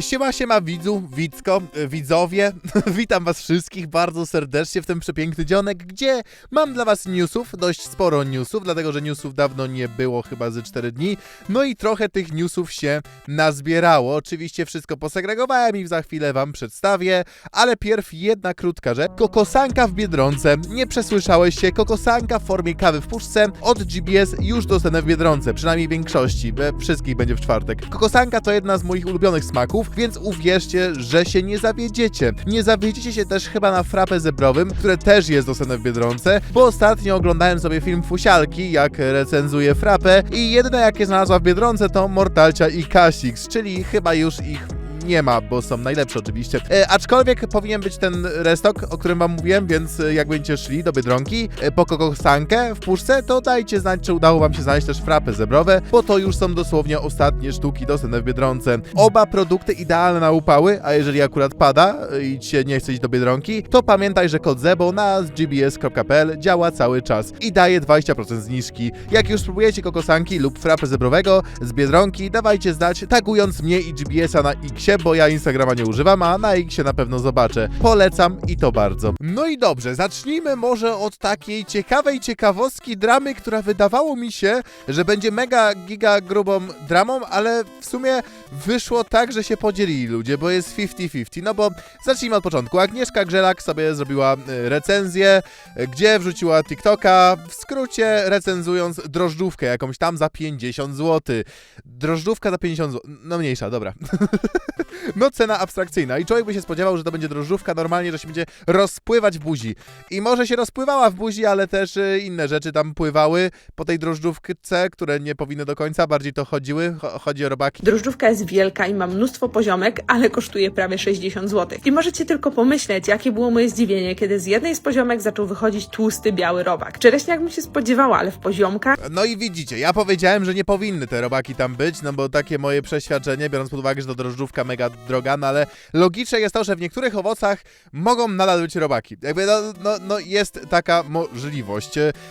Siema, siema widzu, widzko, widzowie. Witam was wszystkich bardzo serdecznie w ten przepiękny dzionek, gdzie mam dla was newsów, dość sporo newsów, dlatego że newsów dawno nie było, chyba ze 4 dni. No i trochę tych newsów się nazbierało. Oczywiście wszystko posegregowałem i za chwilę wam przedstawię, ale pierw jedna krótka rzecz. Kokosanka w Biedronce. Nie przesłyszałeś się, kokosanka w formie kawy w puszce od GBS już dostępne w Biedronce, przynajmniej w większości, wszystkich będzie w czwartek. Kokosanka to jedna z moich ulubionych smaków, więc uwierzcie, że się nie zawiedziecie. Nie zawiedziecie się też chyba na frapę zebrowym, które też jest dostępne w Biedronce, bo ostatnio oglądałem sobie film Fusialki, jak recenzuje frapę i jedyne jakie znalazła w Biedronce to Mortalcia i Kasix, czyli chyba już ich nie ma, bo są najlepsze oczywiście. E, aczkolwiek powinien być ten restock, o którym wam mówiłem, więc e, jak będziecie szli do Biedronki e, po kokosankę w puszce, to dajcie znać, czy udało wam się znaleźć też frapy zebrowe, bo to już są dosłownie ostatnie sztuki dostępne w Biedronce. Oba produkty idealne na upały, a jeżeli akurat pada e, i ci się nie chce iść do Biedronki, to pamiętaj, że kod ZEBO na gbs.pl działa cały czas i daje 20% zniżki. Jak już spróbujecie kokosanki lub frapę zebrowego z Biedronki, dawajcie znać, tagując mnie i GBS-a na X, bo ja Instagrama nie używam, a na X na pewno zobaczę. Polecam i to bardzo. No i dobrze, zacznijmy może od takiej ciekawej ciekawostki dramy, która wydawało mi się, że będzie mega giga grubą dramą, ale w sumie wyszło tak, że się podzielili ludzie, bo jest 50-50. No bo zacznijmy od początku. Agnieszka Grzelak sobie zrobiła y, recenzję, y, gdzie wrzuciła TikToka, w skrócie recenzując drożdżówkę jakąś tam za 50 zł. Drożdżówka za 50 zł. No mniejsza, dobra. No cena abstrakcyjna i człowiek by się spodziewał, że to będzie drożdżówka normalnie, że się będzie rozpływać w buzi. I może się rozpływała w buzi, ale też y, inne rzeczy tam pływały po tej drożdżówce, które nie powinny do końca, bardziej to chodziły, Cho- chodzi o robaki. Drożdżówka jest wielka i ma mnóstwo poziomek, ale kosztuje prawie 60 zł. I możecie tylko pomyśleć, jakie było moje zdziwienie, kiedy z jednej z poziomek zaczął wychodzić tłusty, biały robak. Czereśniak bym się spodziewała, ale w poziomkach No i widzicie, ja powiedziałem, że nie powinny te robaki tam być, no bo takie moje przeświadczenie, biorąc pod uwagę, że to drożdżówka mega droga, no ale logiczne jest to, że w niektórych owocach mogą nadal być robaki. Jakby no, no, no jest taka możliwość.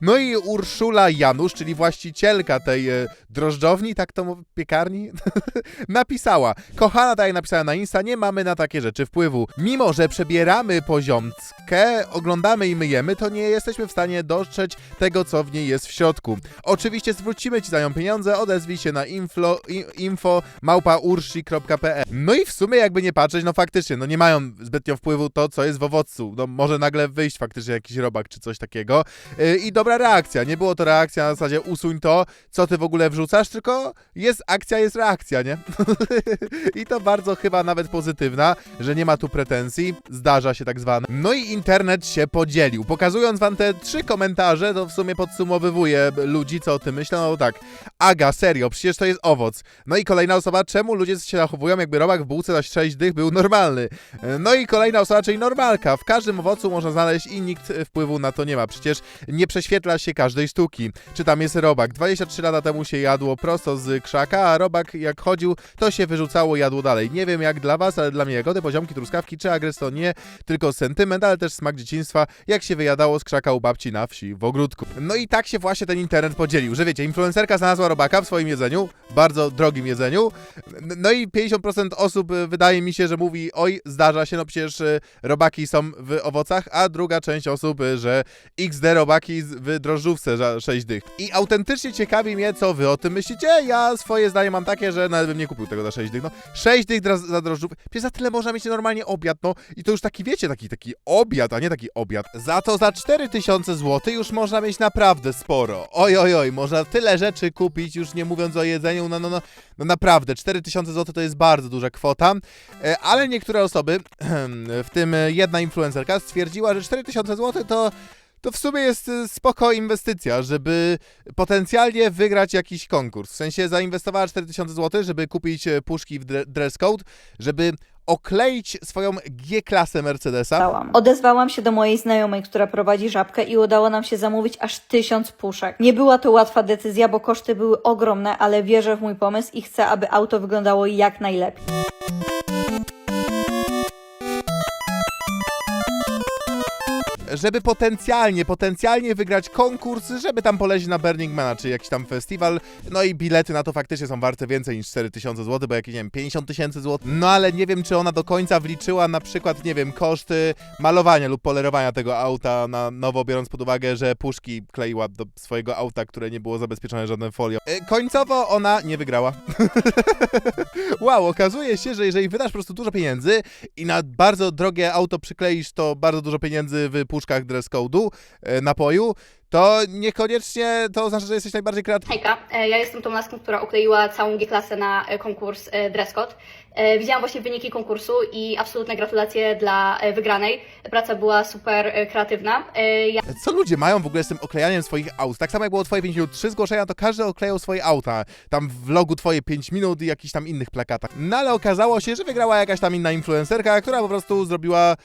No i Urszula Janusz, czyli właścicielka tej e, drożdżowni, tak to piekarni, napisała. Kochana, tak jak napisała na Insta, nie mamy na takie rzeczy wpływu. Mimo, że przebieramy poziomkę, oglądamy i myjemy, to nie jesteśmy w stanie dostrzec tego, co w niej jest w środku. Oczywiście zwrócimy Ci za nią pieniądze, odezwij się na info, info małpaursi.pl No i w sumie jakby nie patrzeć, no faktycznie, no nie mają zbytnio wpływu to, co jest w owocu. No może nagle wyjść faktycznie jakiś robak czy coś takiego. Yy, I dobra reakcja, nie było to reakcja na zasadzie usuń to, co Ty w ogóle wrzucasz, tylko jest akcja, jest reakcja, nie? I to bardzo chyba nawet pozytywna, że nie ma tu pretensji, zdarza się tak zwane. No i internet się podzielił. Pokazując wam te trzy komentarze, to w sumie podsumowywuje ludzi, co o tym myślą. No tak, Aga, serio, przecież to jest owoc. No i kolejna osoba, czemu ludzie się zachowują, jakby robak w bułce na 6 dych był normalny. No i kolejna osoba, czyli normalka. W każdym owocu można znaleźć i nikt wpływu na to nie ma. Przecież nie prześwietla się każdej sztuki. Czy tam jest robak? 23 lata temu się jadło prosto z krzaka, a robak jak chodził, to się wyrzucało, jadło dalej. Nie wiem jak dla was, ale dla mnie jagody, poziomki, truskawki czy agres to nie tylko sentyment, ale też smak dzieciństwa, jak się wyjadało z krzaka u babci na wsi, w ogródku. No i tak się właśnie ten internet podzielił, że wiecie, influencerka znalazła robaka w swoim jedzeniu, bardzo drogim jedzeniu, no i 50% osób y, wydaje mi się, że mówi, oj, zdarza się, no przecież y, robaki są w owocach, a druga część osób, y, że XD robaki w drożdżówce za 6 dych. I autentycznie ciekawi mnie, co wy o tym myślicie. Ja swoje zdanie mam takie, że nawet bym nie kupił tego za 6 dych. No, 6 dych dra- za drożdżówkę. Przecież za tyle można mieć normalnie obiad, no. I to już taki, wiecie, taki, taki obiad, a nie taki obiad. Za to za 4000 zł już można mieć naprawdę sporo. Oj, oj, oj, można tyle rzeczy kupić, już nie mówiąc o jedzeniu, no, no, no, no naprawdę, 4000 zł to jest bardzo duża kwota. E, Ale niektóre osoby, w tym jedna influencerka, stwierdziła, że 4000 zł to to w sumie jest y, spoko inwestycja, żeby potencjalnie wygrać jakiś konkurs. W sensie zainwestowała 4000 zł, żeby kupić e, puszki w dre- dress code, żeby okleić swoją G-klasę Mercedesa. Odezwałam się do mojej znajomej, która prowadzi żabkę i udało nam się zamówić aż tysiąc puszek. Nie była to łatwa decyzja, bo koszty były ogromne, ale wierzę w mój pomysł i chcę, aby auto wyglądało jak najlepiej. Żeby potencjalnie, potencjalnie wygrać konkurs, żeby tam polecieć na Burning Mana, czy jakiś tam festiwal. No i bilety na to faktycznie są warte więcej niż 4000 zł, bo jakieś, nie wiem, 50 tysięcy złotych. No ale nie wiem, czy ona do końca wliczyła na przykład, nie wiem, koszty malowania lub polerowania tego auta na nowo, biorąc pod uwagę, że puszki kleiła do swojego auta, które nie było zabezpieczone żadną folią. E, Końcowo ona nie wygrała. wow, okazuje się, że jeżeli wydasz po prostu dużo pieniędzy i na bardzo drogie auto przykleisz to bardzo dużo pieniędzy w puszkach dress code'u, e, napoju, to niekoniecznie to oznacza, że jesteś najbardziej kreatywny. Hejka, e, ja jestem tą laską, która ukleiła całą G-klasę na e, konkurs Dress Code. Widziałam właśnie wyniki konkursu i absolutne gratulacje dla wygranej. Praca była super kreatywna. Ja Co ludzie mają w ogóle z tym oklejaniem swoich aut? Tak samo jak było twoje 5 minut, 3 zgłoszenia, to każdy oklejał swoje auta. Tam w vlogu twoje 5 minut i jakichś tam innych plakatach. No ale okazało się, że wygrała jakaś tam inna influencerka, która po prostu zrobiła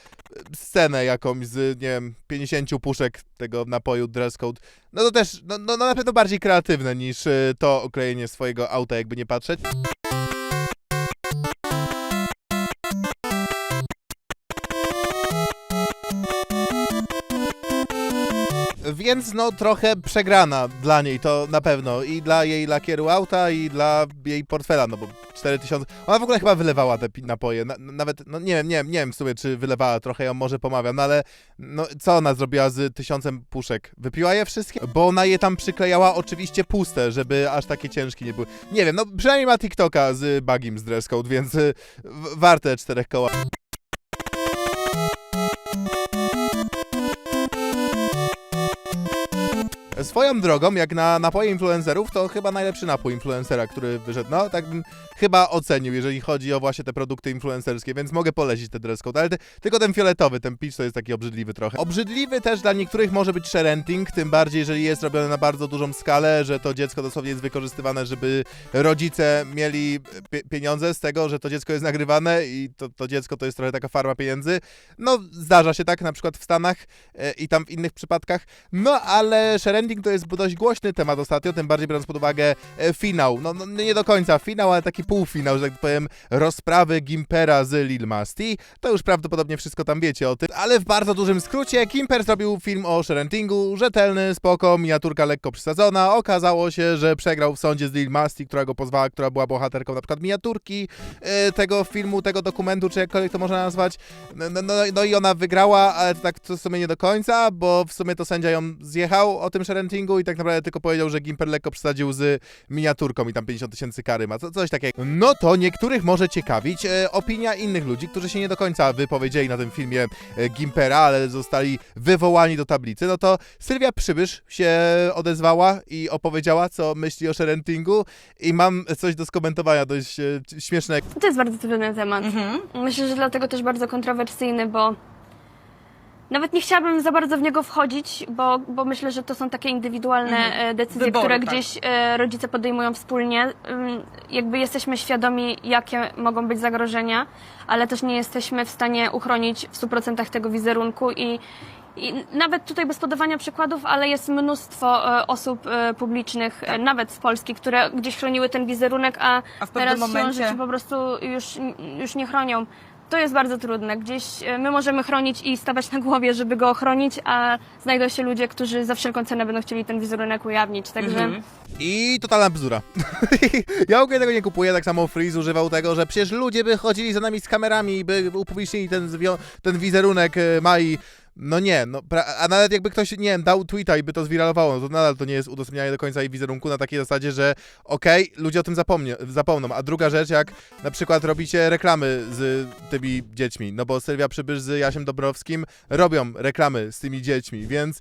scenę jakąś z, nie wiem, 50 puszek tego napoju dress code. No to też, no, no, no na pewno bardziej kreatywne niż e, to oklejenie swojego auta, jakby nie patrzeć. Więc no trochę przegrana dla niej to na pewno i dla jej lakieru auta i dla jej portfela, no bo 4000, ona w ogóle chyba wylewała te napoje, na, nawet, no nie wiem, nie wiem, nie wiem w sumie czy wylewała, trochę ją może pomawiam, no ale no co ona zrobiła z tysiącem puszek? Wypiła je wszystkie? Bo ona je tam przyklejała oczywiście puste, żeby aż takie ciężkie nie były. Nie wiem, no przynajmniej ma TikToka z Bagim z dress code, więc w- warte czterech koła. Swoją drogą, jak na napoje influencerów, to chyba najlepszy napój influencera, który wyszedł. No, tak bym chyba ocenił, jeżeli chodzi o właśnie te produkty influencerskie, więc mogę polecić te dress code, ale tylko ten fioletowy, ten peach to jest taki obrzydliwy trochę. Obrzydliwy też dla niektórych może być sharenting, tym bardziej, jeżeli jest robione na bardzo dużą skalę, że to dziecko dosłownie jest wykorzystywane, żeby rodzice mieli pie- pieniądze z tego, że to dziecko jest nagrywane i to, to dziecko to jest trochę taka farma pieniędzy. No, zdarza się tak, na przykład w Stanach e, i tam w innych przypadkach. No, ale sharenting to jest dość głośny temat ostatnio, tym bardziej biorąc pod uwagę e, finał. No, no nie do końca finał, ale taki półfinał, że tak powiem, rozprawy Gimpera z Lil Masti. To już prawdopodobnie wszystko tam wiecie o tym, ale w bardzo dużym skrócie Gimper zrobił film o sharentingu, rzetelny, spoko, miniaturka lekko przesadzona. Okazało się, że przegrał w sądzie z Lil Masti, która go pozwała, która była bohaterką na przykład miniaturki e, tego filmu, tego dokumentu, czy jakkolwiek to można nazwać. No, no, no, no i ona wygrała, ale tak to w sumie nie do końca, bo w sumie to sędzia ją zjechał o tym sharentingu i tak naprawdę tylko powiedział, że Gimper lekko przesadził z miniaturką i tam 50 tysięcy kary ma, co, coś takiego. No to niektórych może ciekawić e, opinia innych ludzi, którzy się nie do końca wypowiedzieli na tym filmie e, Gimpera, ale zostali wywołani do tablicy. No to Sylwia Przybysz się odezwała i opowiedziała, co myśli o sharentingu i mam coś do skomentowania dość e, śmiesznego. To jest bardzo trudny temat. Myślę, że dlatego też bardzo kontrowersyjny, bo nawet nie chciałabym za bardzo w niego wchodzić, bo, bo myślę, że to są takie indywidualne e, decyzje, Wybory, które tak. gdzieś e, rodzice podejmują wspólnie. Jakby jesteśmy świadomi, jakie mogą być zagrożenia, ale też nie jesteśmy w stanie uchronić w 100% tego wizerunku i i nawet tutaj bez podawania przykładów, ale jest mnóstwo e, osób publicznych, e, nawet z Polski, które gdzieś chroniły ten wizerunek, a, Tak. A teraz momencie- rzeczy po prostu już, już nie chronią. To jest bardzo trudne. Gdzieś e, my możemy chronić i stawać na głowie, żeby go ochronić, a znajdą się ludzie, którzy za wszelką cenę będą chcieli ten wizerunek ujawnić. Także Mhm. I totalna bzdura. ja w ogóle tego nie kupuję, tak samo Freeze używał tego, że przecież ludzie by chodzili za nami z kamerami i by upublicznili ten, ten wizerunek e, Mai. No nie, no, a nawet jakby ktoś, nie wiem, dał tweeta i by to zwiralowało, no to nadal to nie jest udostępnianie do końca jej wizerunku na takiej zasadzie, że okej, ludzie o tym zapomnie, zapomną. A druga rzecz, jak na przykład robicie reklamy z tymi dziećmi, no bo Sylwia Przybysz z Jasiem Dobrowskim robią reklamy z tymi dziećmi, więc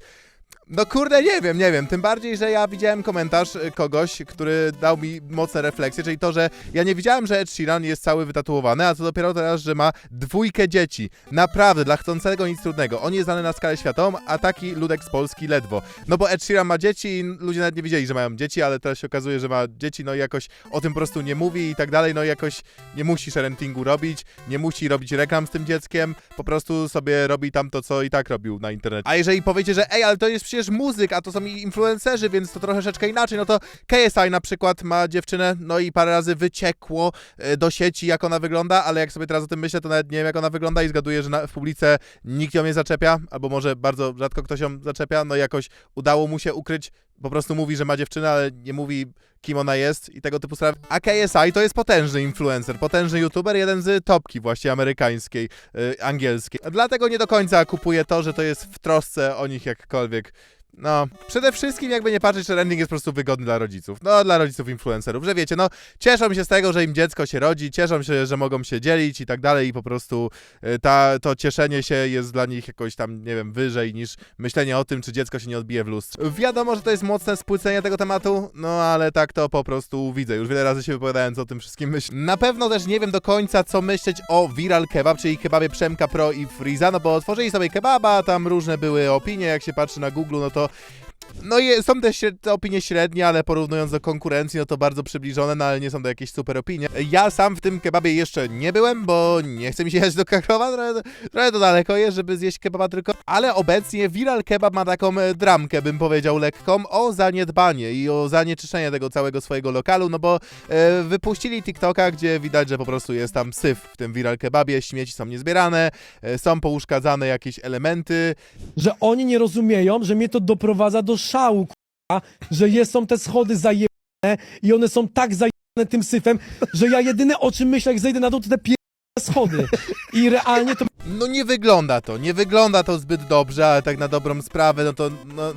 no kurde, nie wiem, nie wiem. Tym bardziej, że ja widziałem komentarz y, kogoś, który dał mi mocne refleksje, czyli to, że ja nie widziałem, że Ed Sheeran jest cały wytatuowany, a co dopiero teraz, że ma dwójkę dzieci. Naprawdę, dla chcącego nic trudnego. On jest znany na skalę światową, a taki ludek z Polski ledwo. No bo Ed Sheeran ma dzieci i ludzie nawet nie wiedzieli, że mają dzieci, ale teraz się okazuje, że ma dzieci, no i jakoś o tym po prostu nie mówi i tak dalej, no i jakoś nie musi sharentingu robić, nie musi robić reklam z tym dzieckiem, po prostu sobie robi tam to, co i tak robił na internecie. A jeżeli powiecie, że ej, ale to jest przecież przecież muzyk, a to są influencerzy, więc to troszeczkę inaczej. No to KSI na przykład ma dziewczynę, no i parę razy wyciekło e, do sieci, jak ona wygląda, ale jak sobie teraz o tym myślę, to nawet nie wiem, jak ona wygląda i zgaduję, że na, w publice nikt ją nie zaczepia, albo może bardzo rzadko ktoś ją zaczepia, no i jakoś udało mu się ukryć, po prostu mówi, że ma dziewczynę, ale nie mówi, kim ona jest i tego typu sprawy. A KSI to jest potężny influencer, potężny youtuber, jeden z topki właśnie amerykańskiej, y, angielskiej. Dlatego nie do końca kupuję to, że to jest w trosce o nich jakkolwiek. No, przede wszystkim jakby nie patrzeć, że trending jest po prostu wygodny dla rodziców. No, dla rodziców influencerów, że wiecie, no, cieszą się z tego, że im dziecko się rodzi, cieszą się, że mogą się dzielić i tak dalej i po prostu y, ta, to cieszenie się jest dla nich jakoś tam, nie wiem, wyżej niż myślenie o tym, czy dziecko się nie odbije w lustrze. Wiadomo, że to jest mocne spłycenie tego tematu, no ale tak to po prostu widzę. Już wiele razy się wypowiadając o tym wszystkim myślę. Na pewno też nie wiem do końca, co myśleć o Viral Kebab, czyli kebabie Przemka Pro i Freeza, no bo otworzyli sobie kebaba, tam różne były opinie, jak się patrzy na Google, no to out no i są też te opinie średnie, ale porównując do konkurencji, no to bardzo przybliżone, no ale nie są to jakieś super opinie. Ja sam w tym kebabie jeszcze nie byłem, bo nie chce mi się jechać do Krakowa, trochę, trochę to daleko jest, żeby zjeść kebaba tylko, ale obecnie Viral Kebab ma taką e, dramkę, bym powiedział lekką, o zaniedbanie i o zanieczyszczenie tego całego swojego lokalu, no bo e, wypuścili TikToka, gdzie widać, że po prostu jest tam syf w tym Viral Kebabie, śmieci są niezbierane, e, są pouszkadzane jakieś elementy, że oni nie rozumieją, że mnie to doprowadza do szału, k***a, że jest, są te schody zajebane i one są tak zajebane tym syfem, że ja jedyne o czym myślę, jak zejdę na dół, to te pierdolone schody. I realnie to No nie wygląda to, nie wygląda to zbyt dobrze, ale tak na dobrą sprawę, no to, no,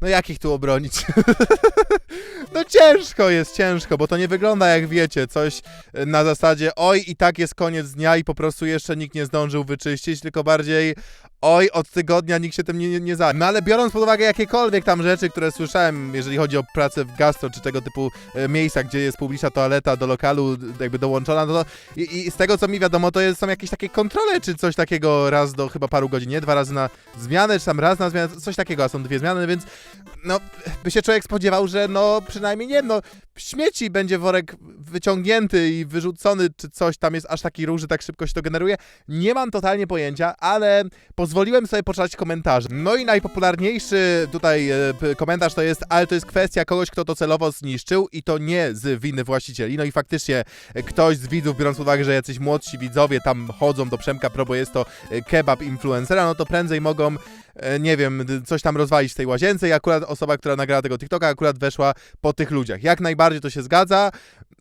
no jak ich tu obronić? no ciężko jest, ciężko, bo to nie wygląda jak wiecie, coś e, na zasadzie oj i tak jest koniec dnia i po prostu jeszcze nikt nie zdążył wyczyścić, tylko bardziej oj od tygodnia nikt się tym nie, nie, nie. No ale biorąc pod uwagę jakiekolwiek tam rzeczy, które słyszałem, jeżeli chodzi o pracę w gastro, czy tego typu e, miejsca, gdzie jest publiczna toaleta do lokalu jakby dołączona, no to i, i z tego co mi wiadomo, to jest, są jakieś takie kontrole, czy coś takiego raz do chyba paru godzin, nie? Dwa razy na zmianę, czy tam raz na zmianę, coś takiego, a są dwie zmiany, więc no, by się człowiek spodziewał, że no przynajmniej nie no śmieci będzie worek wyciągnięty i wyrzucony, czy coś tam jest aż taki że tak szybko się to generuje. Nie mam totalnie pojęcia, ale pozwoliłem sobie poczytać komentarze. No i najpopularniejszy tutaj e, komentarz to jest, ale to jest kwestia kogoś, kto to celowo zniszczył i to nie z winy właścicieli. No i faktycznie e, ktoś z widzów, biorąc pod uwagę, że jacyś młodsi widzowie tam chodzą do Przemka Pro, bo jest to e, kebab influencera, no to prędzej mogą nie wiem, coś tam rozwalić w tej łazience i akurat osoba, która nagrała tego TikToka, akurat weszła po tych ludziach. Jak najbardziej to się zgadza,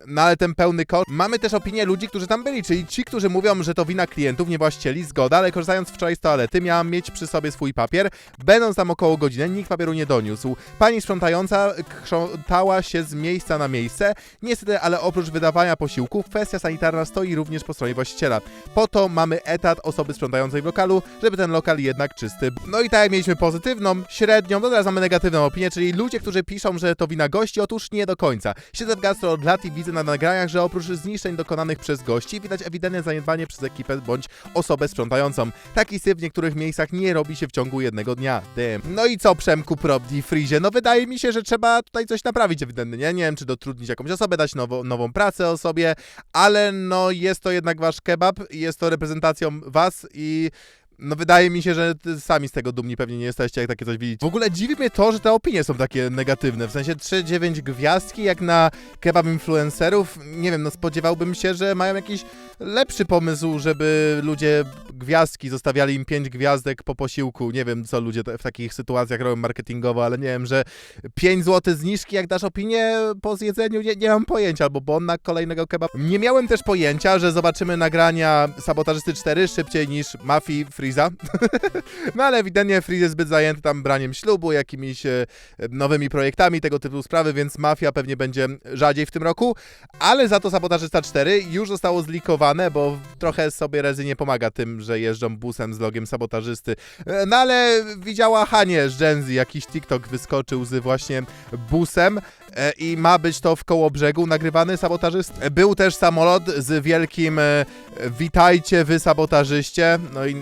no ale ten pełny koszt. Mamy też opinię ludzi, którzy tam byli, czyli ci, którzy mówią, że to wina klientów, nie właścicieli, zgoda, ale korzystając wczoraj z toalety, miałam mieć przy sobie swój papier. Będąc tam około godziny, nikt papieru nie doniósł. Pani sprzątająca krzątała się z miejsca na miejsce. Niestety, ale oprócz wydawania posiłków, kwestia sanitarna stoi również po stronie właściciela. Po to mamy etat osoby sprzątającej w lokalu, żeby ten lokal jednak czysty. No i tak jak mieliśmy pozytywną, średnią, to teraz mamy negatywną opinię, czyli ludzie, którzy piszą, że to wina gości, otóż nie do końca. Siedzę w gastro od lat i widzę na nagraniach, że oprócz zniszczeń dokonanych przez gości, widać ewidentne zaniedbanie przez ekipę bądź osobę sprzątającą. Taki syf w niektórych miejscach nie robi się w ciągu jednego dnia. No i co, Przemku, Probdi Frizie? No wydaje mi się, że trzeba tutaj coś naprawić ewidentnie, nie? Nie wiem, czy dotrudnić jakąś osobę, dać nowo, nową pracę osobie, ale no jest to jednak wasz kebab, jest to reprezentacją was i no wydaje mi się, że sami z tego dumni pewnie nie jesteście, jak takie coś widzicie. W ogóle dziwi mnie to, że te opinie są takie negatywne, w sensie 3-9 gwiazdki jak na kebab influencerów. Nie wiem, no spodziewałbym się, że mają jakiś lepszy pomysł, żeby ludzie gwiazdki zostawiali im 5 gwiazdek po posiłku. Nie wiem, co ludzie w takich sytuacjach robią marketingowo, ale nie wiem, że 5 zł zniżki, jak dasz opinię po zjedzeniu, nie, nie mam pojęcia, albo bon na kolejnego kebab. Nie miałem też pojęcia, że zobaczymy nagrania Sabotażysty 4 szybciej niż Mafii No ale ewidentnie Freeze jest zbyt zajęty tam braniem ślubu, jakimiś e, nowymi projektami, tego typu sprawy, więc Mafia pewnie będzie rzadziej w tym roku, ale za to Sabotażysta 4 już zostało zlikowane, bo trochę sobie Rezy nie pomaga tym, że jeżdżą busem z logiem Sabotażysty. E, No ale widziała Hanie Z, jakiś TikTok wyskoczył z właśnie busem. E, i ma być to w koło brzegu nagrywany sabotażyst. Był też samolot z wielkim e, witajcie wy sabotażyście. No i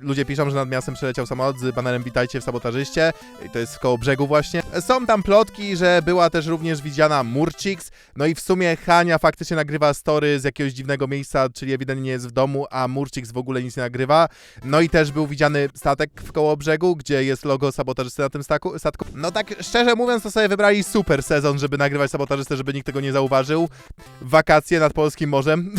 ludzie piszą, że nad miastem przeleciał samolot z banerem witajcie w sabotażyście. I to jest w koło brzegu właśnie. E, Są tam plotki, że była też również widziana Murciks. No i w sumie Hania faktycznie nagrywa story z jakiegoś dziwnego miejsca, czyli ewidentnie nie jest w domu, a Murciks w ogóle nic nie nagrywa. No i też był widziany statek w koło brzegu, gdzie jest logo sabotażysty na tym statku. No tak szczerze mówiąc, to sobie wybrali super sezon, żeby nagrywać sabotażystę, żeby nikt tego nie zauważył. Wakacje nad polskim morzem.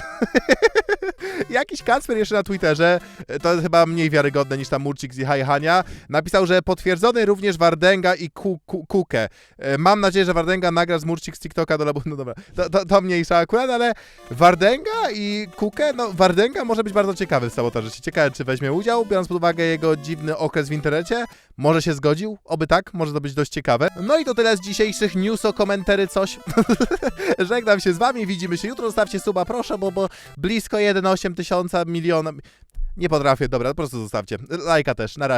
Jakiś Kacper jeszcze na Twitterze, to jest chyba mniej wiarygodne niż tam Murcik z Hania, napisał, że potwierdzony również Wardenga i Ku, Ku, Kukę. E, Mam nadzieję, że Wardenga nagra z Murcik z TikToka do labu. No dobra, to, to, to mniejsza akurat, ale Wardenga i Kukę, no Wardenga może być bardzo ciekawy w sabotażyście. Ciekawe, czy weźmie udział, biorąc pod uwagę jego dziwny okres w internecie. Może się zgodził? Oby tak, może to być dość ciekawe. No i to tyle z dzisiejszych news o komentary coś. Żegnam się z wami, widzimy się jutro, zostawcie suba proszę, bo, bo blisko 1,8 tysiąca miliona... Nie potrafię, dobra, po prostu zostawcie. Lajka też, na razie.